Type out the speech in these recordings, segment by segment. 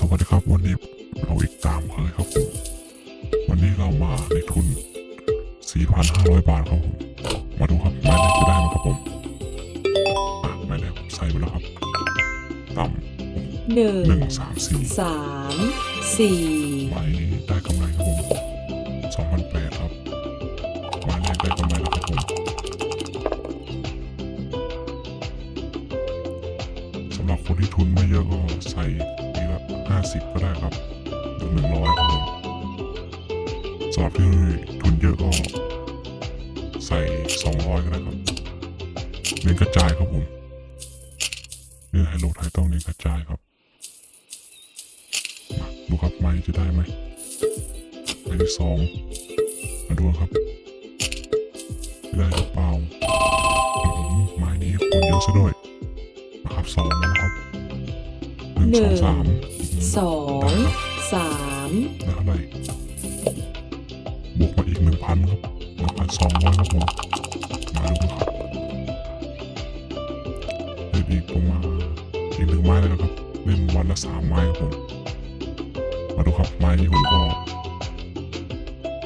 สวัสดีครับวันนี้เราอีกตามเคยครับผมวันนี้เรามาในทุน 4,500 บาทครับผม มาดูครับไม้แรกจะได้ไหมครับผมอะไม้แรกใส่ไปแล้วครับต่ำหนึ่งสามสี่สามสี่ไม้ได้กำไรครับผมสองพันแปดครับไม้แรกได้กำไรแครับผมสำหรับคนที่ทุนไม่เยอะก็ใส่ 50 ก็ได้ครับหรือ100ครับผมสำหรับที่ทุนเยอะก็ใส่ 200 ก็ได้ครับเน้นกระจายครับผมเนื้อไฮโลไทยต้องเน้นกระจายครับมาดูครับไม้จะได้ไหมไม้ที่สองมาดูครับได้หรือเปล่าหือไม้นี้คนเยอะซะด้วยนะครับสองนะครับ หนึ่งสองสามสองสาได้เท่าไหร่บวกมาอีกหนึ่งพันครับหนึ่งพันสองร้อยครับผมมาดูครับเล่นอีกประมาณอีกหนึ่งไม้แล้วนะครับเล่นวันละสามไม้ครับผมมาดูครับไม้นี้ผมก็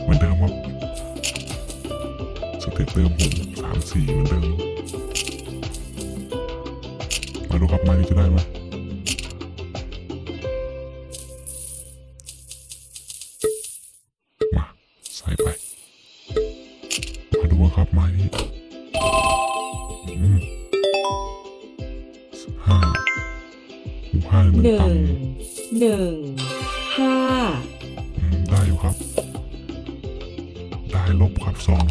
เหมือนเดิมครับสเต็ปเดิมผมสามสี่เหมือนเดิมมาดูครับไม้นี้จะได้ไหม ไปมาดูครับไม้นี้อืมห้าหูห้าหนึ่งหนึ่ตังงค์หนึ่งห้าอืมได้อยู่ครับ ได้ลบครับสอง